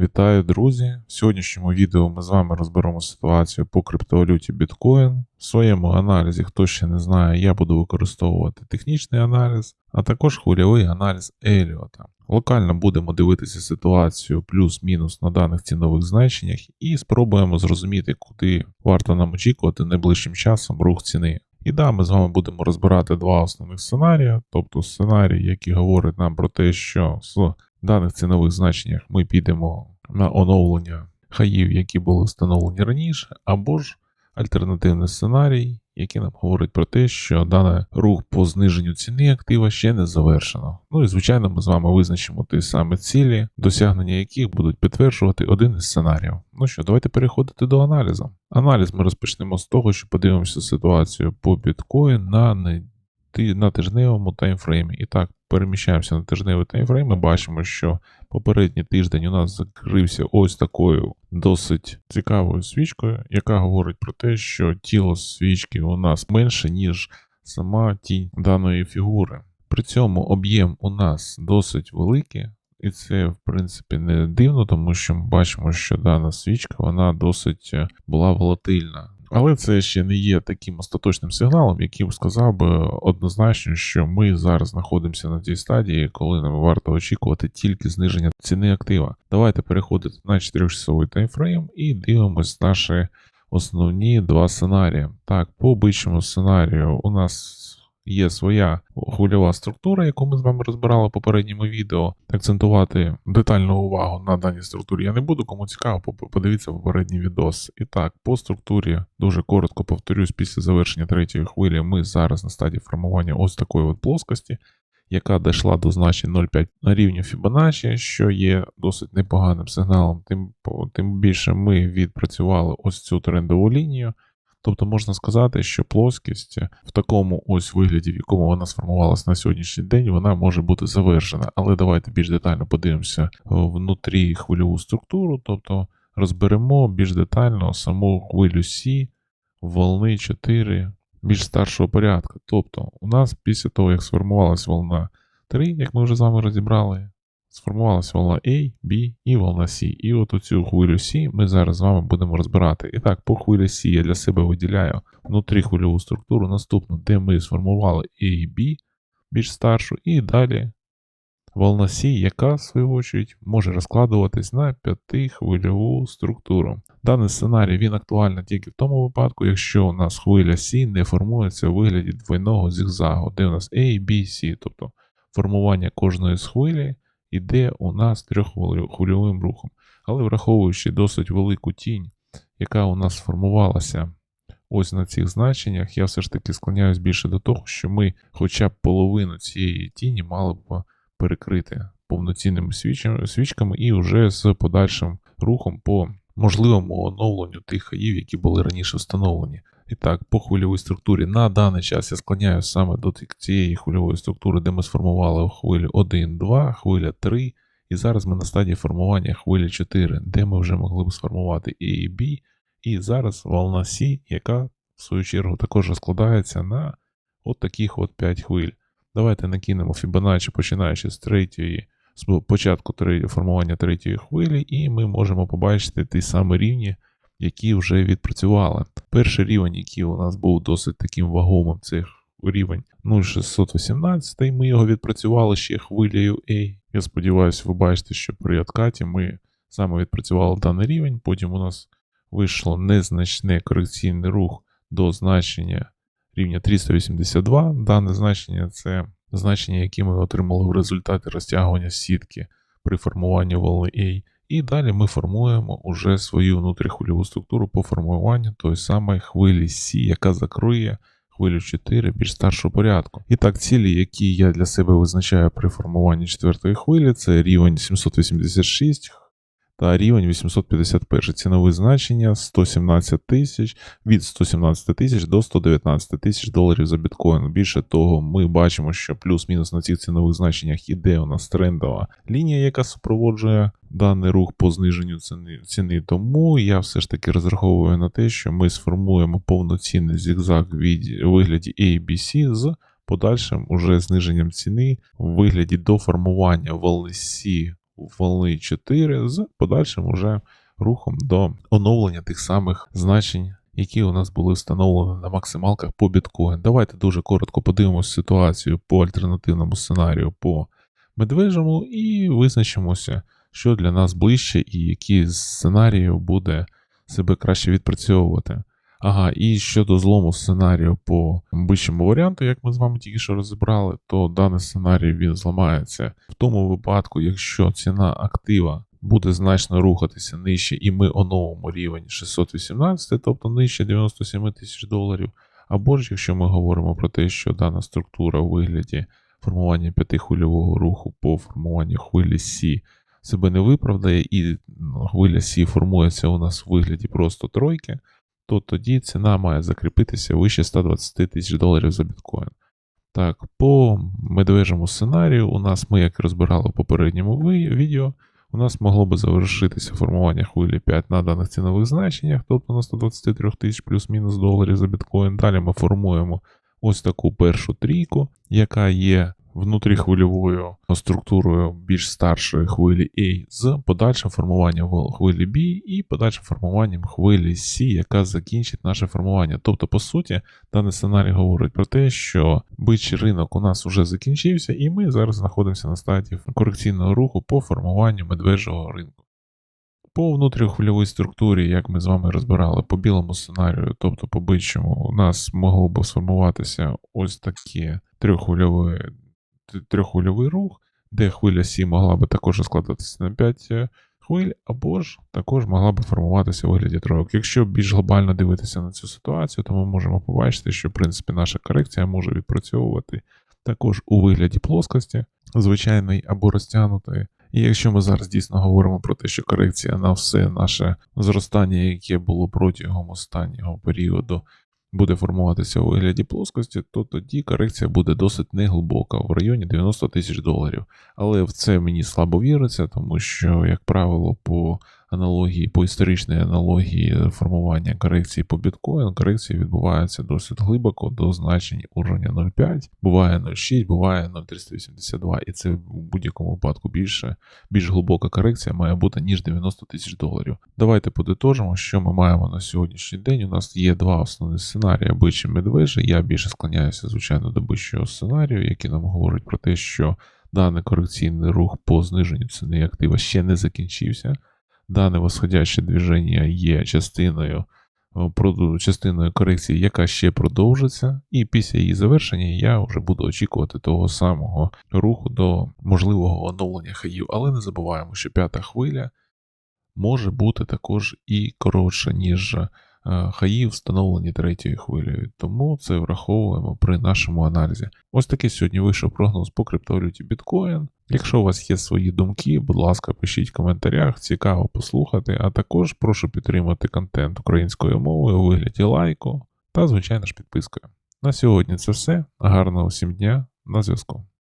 Вітаю, друзі! В сьогоднішньому відео ми з вами розберемо ситуацію по криптовалюті Bitcoin. В своєму аналізі, хто ще не знає, я буду використовувати технічний аналіз, а також хвильовий аналіз Еліота. Локально будемо дивитися ситуацію плюс-мінус на даних цінових значеннях і спробуємо зрозуміти, куди варто нам очікувати найближчим часом рух ціни. І да, ми з вами будемо розбирати два основних сценарії, тобто сценарій, який говорить нам про те, що з даних цінових значеннях ми підемо на оновлення хаїв, які були встановлені раніше, або ж альтернативний сценарій, який нам говорить про те, що даний рух по зниженню ціни актива ще не завершено. Ну і звичайно, ми з вами визначимо ті самі цілі, досягнення яких будуть підтверджувати один із сценаріїв. Ну що, давайте переходити до аналізу. Аналіз ми розпочнемо з того, що подивимося ситуацію по біткоін на не- ти- на тижневому таймфреймі. І так, переміщаємося на тижневий таймфрейм. Ми бачимо, що попередній тиждень у нас закрився ось такою досить цікавою свічкою, яка говорить про те, що тіло свічки у нас менше, ніж сама тінь даної фігури. При цьому об'єм у нас досить великий. І це, в принципі, не дивно, тому що ми бачимо, що дана свічка вона досить е, була волатильна. Але це ще не є таким остаточним сигналом, який сказав би однозначно, що ми зараз знаходимося на тій стадії, коли нам варто очікувати тільки зниження ціни актива. Давайте переходити на 4-часовий таймфрейм і дивимось наші основні два сценарії. Так, по обичному сценарію у нас є своя хвильова структура, яку ми з вами розбирали в попередньому відео. Акцентувати детальну увагу на даній структурі я не буду. Кому цікаво, подивіться попередній відос. І так, по структурі дуже коротко повторюсь, після завершення третьої хвилі ми зараз на стадії формування ось такої от плоскості. Яка дійшла до значень 0,5 на рівні Fibonacci, що є досить непоганим сигналом, тим, тим більше ми відпрацювали ось цю трендову лінію. Тобто можна сказати, що плоскість в такому ось вигляді, в якому вона сформувалася на сьогоднішній день, вона може бути завершена. Але давайте більш детально подивимося внутрі хвильову структуру, тобто розберемо більш детально саму хвилю Сі, волни 4 більш старшого порядку. Тобто, у нас після того, як сформувалась волна 3, як ми вже з вами розібрали, сформувалася волна A, B і волна C. І от оцю хвилю C ми зараз з вами будемо розбирати. І так, по хвилі C я для себе виділяю внутрі хвильову структуру наступну, де ми сформували A і B, більш старшу, і далі волна C, яка, в свою очередь, може розкладуватись на п'ятихвильову структуру. Даний сценарій він актуальний тільки в тому випадку, якщо у нас хвиля C не формується у вигляді двойного зігзагу, де у нас A, B, C, тобто формування кожної з хвилі іде у нас трьоххвильовим рухом. Але враховуючи досить велику тінь, яка у нас сформувалася ось на цих значеннях, я все ж таки склоняюсь більше до того, що ми хоча б половину цієї тіні мали б перекрити повноцінними свічками і вже з подальшим рухом по можливому оновленню тих хаїв, які були раніше встановлені. І так, по хвильовій структурі на даний час я склоняю саме до цієї хвильової структури, де ми сформували хвилю 1, 2, хвиля 3, і зараз ми на стадії формування хвилі 4, де ми вже могли б сформувати A і B, і зараз волна C, яка в свою чергу також розкладається на от таких от 5 хвиль. Давайте накинемо Fibonacci, починаючи з третьої, з початку формування третьої хвилі, і ми можемо побачити ті самі рівні, які вже відпрацювали. Перший рівень, який у нас був досить таким вагомим, це рівень 0618, ми його відпрацювали ще хвилею A. Я сподіваюся, ви бачите, що при откаті ми саме відпрацювали даний рівень, потім у нас вийшло незначний корекційний рух до значення рівня 382. Дане значення це значення, яке ми отримали в результаті розтягування сітки при формуванні волни A. І далі ми формуємо уже свою внутріхвильову структуру по формуванню тої самої хвилі Сі, яка закриє хвилю 4 більш старшого порядку. І так, цілі, які я для себе визначаю при формуванні четвертої хвилі, це рівень 786 та рівень 851. Цінове значення 117 тисяч від 117 тисяч до 119 тисяч доларів за біткоін. Більше того, ми бачимо, що плюс-мінус на цих цінових значеннях іде у нас трендова лінія, яка супроводжує даний рух по зниженню ціни. ціни. Тому я все ж таки розраховую на те, що ми сформуємо повноцінний зігзаг від вигляді ABC з подальшим уже зниженням ціни в вигляді до формування волни 4 з подальшим уже рухом до оновлення тих самих значень, які у нас були встановлені на максималках по біткоін. Давайте дуже коротко подивимося ситуацію по альтернативному сценарію по медвежому і визначимося, що для нас ближче і які з сценаріїв буде себе краще відпрацьовувати. Ага, і щодо злому сценарію по вищому варіанту, як ми з вами тільки що розібрали, то даний сценарій він зламається в тому випадку, якщо ціна актива буде значно рухатися нижче, і ми оновимо рівень 618, тобто нижче 97 тисяч доларів. Або ж якщо ми говоримо про те, що дана структура у вигляді формування п'ятихвильового руху по формуванню хвилі Сі себе не виправдає, і ну, хвиля Сі формується у нас у вигляді просто тройки, то тоді ціна має закріпитися вище 120 тисяч доларів за біткоін. Так, по медвежому сценарію, у нас ми, як розбирали в попередньому відео, у нас могло би завершитися формування хвилі 5 на даних цінових значеннях, тобто на 123 тисяч плюс-мінус доларів за біткоін. Далі ми формуємо ось таку першу трійку, яка є внутріхвильовою структурою більш старшої хвилі A з подальшим формуванням хвилі B і подальшим формуванням хвилі C, яка закінчить наше формування. Тобто, по суті, даний сценарій говорить про те, що бичий ринок у нас вже закінчився, і ми зараз знаходимося на стадії корекційного руху по формуванню медвежого ринку. По внутріхвильовій структурі, як ми з вами розбирали, по білому сценарію, тобто по бичому, у нас могло б сформуватися ось такі трьоххвильові трьоххвильовий рух, де хвиля Сі могла би також складатися на 5 е, хвиль, або ж також могла би формуватися у вигляді тройок. Якщо більш глобально дивитися на цю ситуацію, то ми можемо побачити, що в принципі наша корекція може відпрацьовувати також у вигляді плоскості, звичайної або розтягнутої. І якщо ми зараз дійсно говоримо про те, що корекція на все наше зростання, яке було протягом останнього періоду, буде формуватися у вигляді плоскості, то тоді корекція буде досить неглибока в районі 90 тисяч доларів. Але в це мені слабо віриться, тому що, як правило, по аналогії, по історичній аналогії формування корекції по біткоін, корекції відбуваються досить глибоко до значень уровня 0,5, буває 0,6, буває 0,382, і це в будь-якому випадку більше, більш глибока корекція має бути ніж 90 тисяч доларів. Давайте подитожимо, що ми маємо на сьогоднішній день. У нас є два основні сценарії бичі медвежі. Я більше склоняюся, звичайно, до бичого сценарію, який нам говорить про те, що даний корекційний рух по зниженню ціни актива ще не закінчився дане восходяще движення є частиною частиною корекції, яка ще продовжиться, і після її завершення я вже буду очікувати того самого руху до можливого оновлення хаїв. Але не забуваємо, що п'ята хвиля може бути також і коротша, ніж Е, хаї встановлені третьою хвилею, тому це враховуємо при нашому аналізі. Ось такий сьогодні вийшов прогноз по криптовалюті біткоін. Якщо у вас є свої думки, будь ласка, пишіть в коментарях, цікаво послухати, а також прошу підтримати контент українською мовою у вигляді лайку та, звичайно ж, підпискою. На сьогодні це все. Гарного всім дня, на зв'язку.